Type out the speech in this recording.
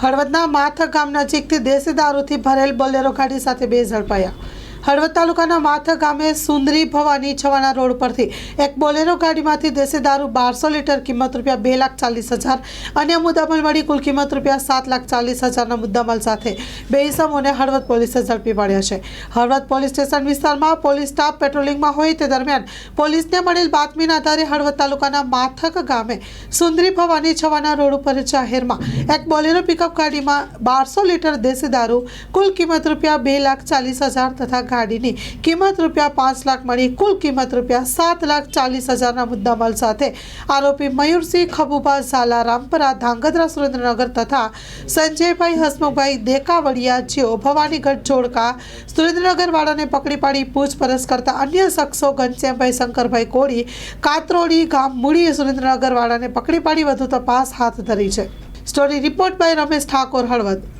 હળવદના માથક ગામ નજીકથી દેશી દારૂથી ભરેલ બોલેરો ગાડી સાથે બે ઝડપાયા. હળવદ તાલુકાના માથા ગામે સુંદરી ભવાની છવાના રોડ પરથી એક બોલેરો ગાડીમાંથી દેશી દારૂ બારસો લીટર કિંમત રૂપિયા બે લાખ ચાલીસ હજાર, અન્ય મુદ્દામાલ મળી કુલ કિંમત રૂપિયા સાત લાખ ચાલીસ હજારના મુદ્દામાલ સાથે બે ઇસમોને હળવદ પોલીસે ઝડપી પાડ્યા છે. હળવદ પોલીસ સ્ટેશન વિસ્તારમાં પોલીસ સ્ટાફ પેટ્રોલિંગમાં હોય તે દરમિયાન પોલીસને મળેલ બાતમીના આધારે હળવદ તાલુકાના માથક ગામે સુંદરી ભવાની છવાના રોડ ઉપર જાહેરમાં એક બોલેરો પિકઅપ ગાડીમાં બારસો લીટર દેશી દારૂ, કુલ કિંમત રૂપિયા બે લાખ ચાલીસ હજાર તથા ગાડીની કિંમત રૂપિયા પાંચ લાખ મળી. કુલ કિંમત રૂપિયા સાત લાખ ચાલીસ હજારના મુદ્દામાલ સાથે આરોપી મયુરસિંહ, ખબુભા, ઝાલા, રામપરા, ધાંગધ્રા, સુરેન્દ્રનગર તથા સંજયભાઈ, હસમુખભાઈ દેકાવડિયા, જેઓ ભવાનીગઢ, જોડકા, સુરેન્દ્રનગરવાળાને પકડી પાડી પૂછપરછ કરતા અન્ય શખ્સો ઘનશ્યામભાઈ, શંકરભાઈ કોળી, કાતરોડી ગામ મૂળી સુરેન્દ્રનગરવાળાને પકડી પાડી વધુ તપાસ હાથ ધરી છે. Story report by Ramesh Thakor, Halvad.